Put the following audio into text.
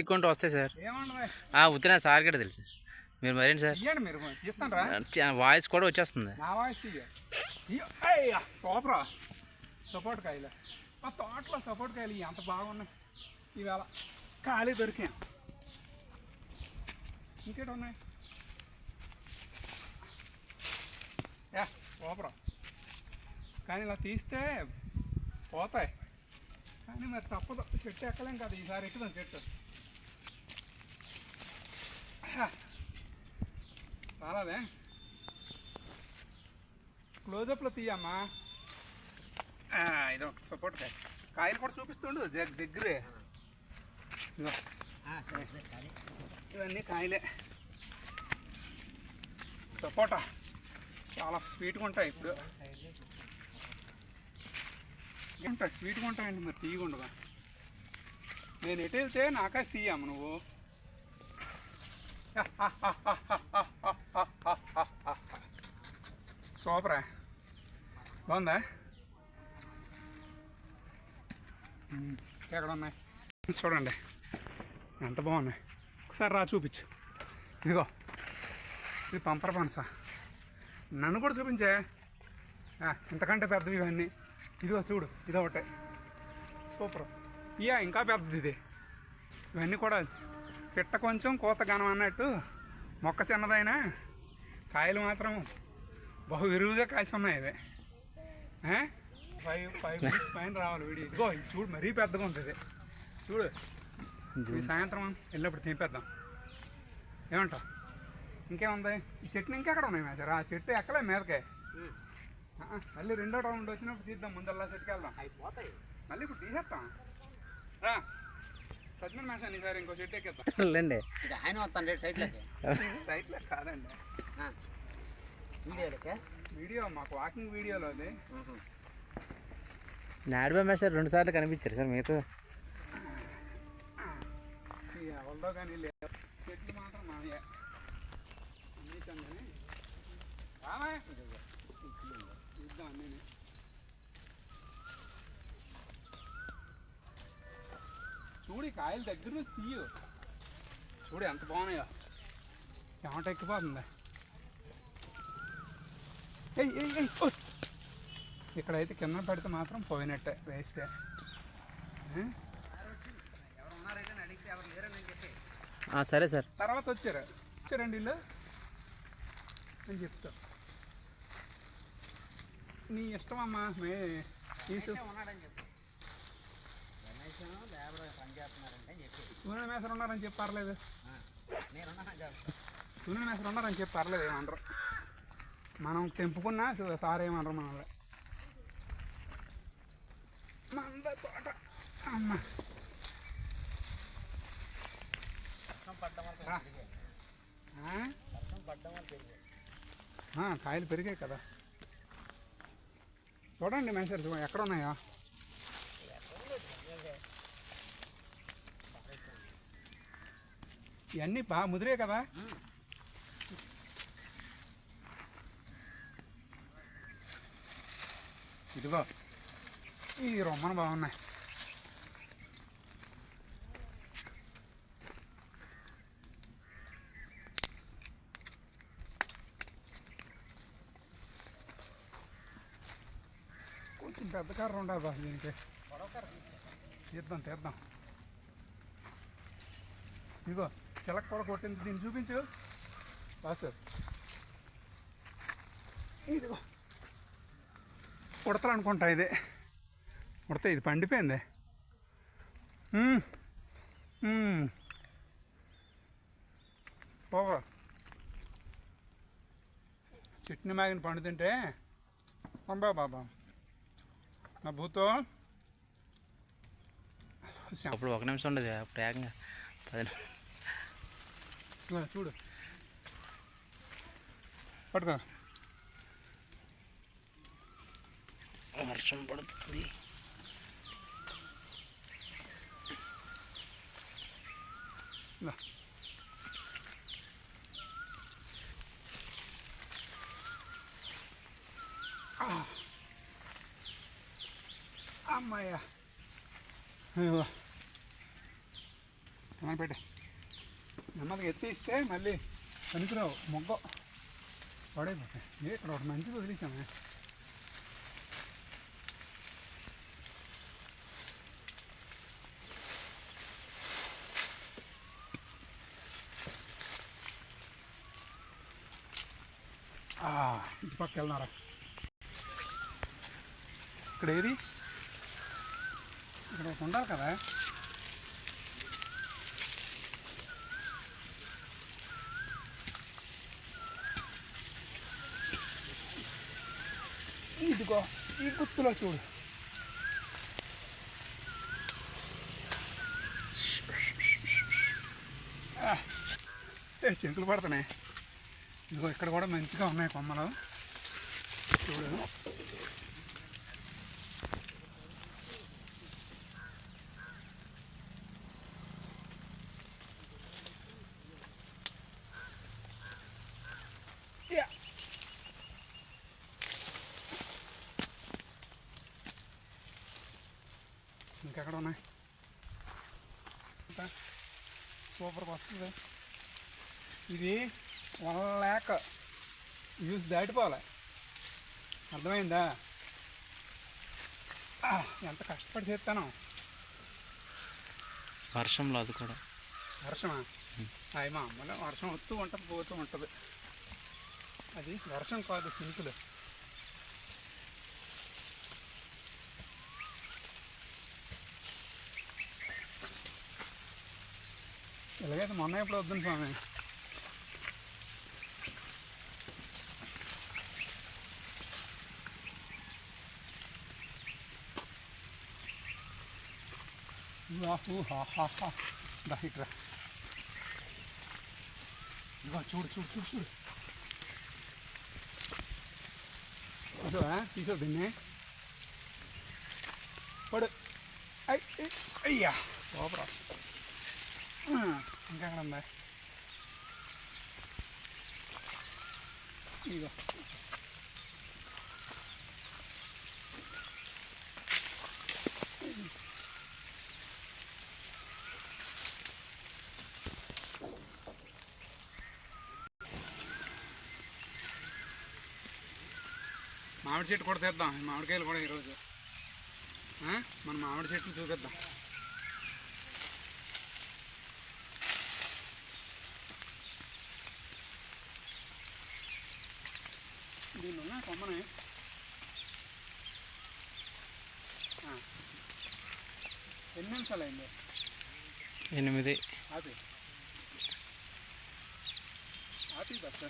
ఎక్కువ ఉంటే వస్తాయి సార్. ఆ ఉత్తిన సార్ కూడా తెలుసు. మీరు మరేంటి సార్? వాయిస్ కూడా వచ్చేస్తుంది. నా వాయిస్ తీయ ఇయ్య. అయ్యా సూపరా. సపోర్ట్ కాయలు. మా తోటలో సపోర్ట్ కాయలు ఎంత బాగున్నాయి. ఇవాళ ఖాళీ దొరికాయి ఇంకేటి ఉన్నాయి? యా సూపరా. కానీ ఇలా తీస్తే పోతాయి. కానీ మరి తప్పదు. చెట్టు ఎక్కలేం కదా. ఈసారి ఎక్కుదాం చెట్టు. రాలేదే. క్లోజప్లో తీయమ్మా. ఇదో సపోర్ట్ కాయ కాయలు కూడా చూపిస్తుండు దగ్గ- దగ్గరే. ఇవన్నీ కాయలే. సపోటా చాలా స్వీట్గా ఉంటాయి ఇప్పుడు. ఉంటాయి స్వీట్గా ఉంటాయండి మరి తీయకుండా. నేను ఎటు వెళ్తే నాకే తీయమ్మ నువ్వు. సూపరా బాగుందా ఎక్కడ ఉన్నాయి చూడండి ఎంత బాగున్నాయి. ఒకసారి రా చూపించు. ఇదిగో. ఇది పంపర పనస నన్ను కూడా చూపించే. ఇంతకంటే పెద్దవి ఇవన్నీ. ఇదిగో చూడు ఇది ఒకటే సూపర్ ఇయా ఇంకా పెద్దది ఇది. ఇవన్నీ కూడా పిట్ట కొంచెం కోత ఘనం అన్నట్టు. మొక్క చిన్నదైనా కాయలు మాత్రం బహు విరువుగా కాసి ఉన్నాయి ఇవి? ఫైవ్ ఫైవ్ మినిట్స్ పైన రావాలి వీడియో. ఇదిగో ఇది చూడు మరీ పెద్దగా ఉంటుంది చూడు. ఈ సాయంత్రం వెళ్ళినప్పుడు తింపేద్దాం. ఏమంటావు ఇంకేముంది? ఈ చెట్టుని ఇంకెక్కడ ఉన్నాయి మేసారు ఆ చెట్టు ఎక్కలే మీదకే. మళ్ళీ రెండో రౌండ్ వచ్చినప్పుడు తీద్దాం ముందల్లా చెట్టుకి వెళ్దాం అయిపోతాయి మళ్ళీ ఇప్పుడు తీసేస్తాం. రా. లేండి. ఆయన వస్తాను రేటు సైడ్లోకి సైట్లో కాదండి. వీడియోలకే? వీడియో మాకు వాకింగ్ వీడియోలో అది. మేష రెండు సార్లు కనిపించారు సార్ మీకు. కానీ లేదు చెట్లు మాత్రం రామా? చూద్దాం చూడు ఈ కాయలు దగ్గర నుంచి తీయు. చూడు ఎంత బాగున్నాయో. చెమట ఎక్కిపోతుంది. ఏయ్ ఏయ్ ఏయ్ ఓయ్. ఇక్కడైతే కింద పెడితే మాత్రం పోయినట్టే వేస్టే సరే సార్. తర్వాత వచ్చారు. వచ్చారండి వీళ్ళు? అని చెప్తా. నీ ఇష్టం అమ్మా మే ఉన్నాడని చెప్పి చేస్తున్నారంటే చెప్పి సూర్య మేసరు ఉన్నారని చెప్పి పర్లేదు. నేనున్నానని చెప్తా సూర్య మేసరు ఉన్నారని చెప్పి పర్లేదు ఏమనరు మనం తెంపుకున్నా సార్ ఏమనరు మనల్ని. మంద తోట. అమ్మ. కాయలు పెరిగాయి కదా. చూడండి మేసర్ ఎక్కడ ఉన్నాయా ఇవన్నీ బాగా ముదిరే కదా? ఇదిగో ఈ రొమ్మను బాగున్నాయి. కొంచెం పెద్ద కర్ర ఉండాలి బాబు దీనికి. తీద్దాం తీద్దాం. ఇదిగో చిలక కూడా కొట్టింది. దీన్ని చూపించు. బాసు ఇదిగో. ఉడతలు అనుకుంటా ఇది. ఉడత ఇది పండిపోయింది. పోవ చెట్ని పోవా. మాగిన పండు తింటే అంబా బాబా. నా భూతో అప్పుడు ఒక నిమిషం ఉండదు అప్పుడు ఏకంగా పది నిమిషం. చూడు. పట్టుకో. వర్షం పడుతుంది. అమ్మయ్య. పెట్టే. నెమ్మదిగా ఎత్తిస్తే మళ్ళీ పనికిరావు మొగ్గ పడైపోతాయి. ఏ ఇక్కడ ఒకటి మంచిది వదిలేసామే. ఆ, ఇటు పక్క వెళ్ళినారా ఇక్కడ ఏది? ఇక్కడ ఒకటి ఉండాలి కదా. ఇదిగో ఈ గుర్తులో చూడు. ఏ చెంకులు పడుతున్నాయి. ఇదిగో ఇక్కడ కూడా మంచిగా ఉన్నాయి కొమ్మలు. చూడు యా. ఇంకెక్కడ ఉన్నాయి? ఇంకా సూపర్గా వస్తుంది. ఇది వన్ ల్యాక్ వ్యూస్ దాటిపోవాలి. అర్థమైందా? ఎంత కష్టపడి చేస్తాను. వర్షంలో అది కూడా. వర్షమా? అవి మామూలు వర్షం వస్తూ ఉంటుంది పోతూ ఉంటుంది. అది వర్షం కాదు సింకులు. ఎలాగైతే మొన్న ఎప్పుడు వద్దు స్వామి. వాహు ఇట్రా. ఇదిగో చూడు చూడు చూడు చూడు. చూసావా తీసావు దీన్ని? పడు. అయ్యా సూపర్. ఇంకెక్కడ ఉందా ఇదిగో. మామిడి చెట్టు కూడా తెద్దాం. మామిడికాయలు కూడా ఈరోజు. మన మామిడి చెట్లు చూపిద్దాం. దీన్ని ఉన్నాయి కొమ్మని. ఎన్ని నిమిషాలు అయింది? ఎనిమిది. ఆపి. ఆపి బస్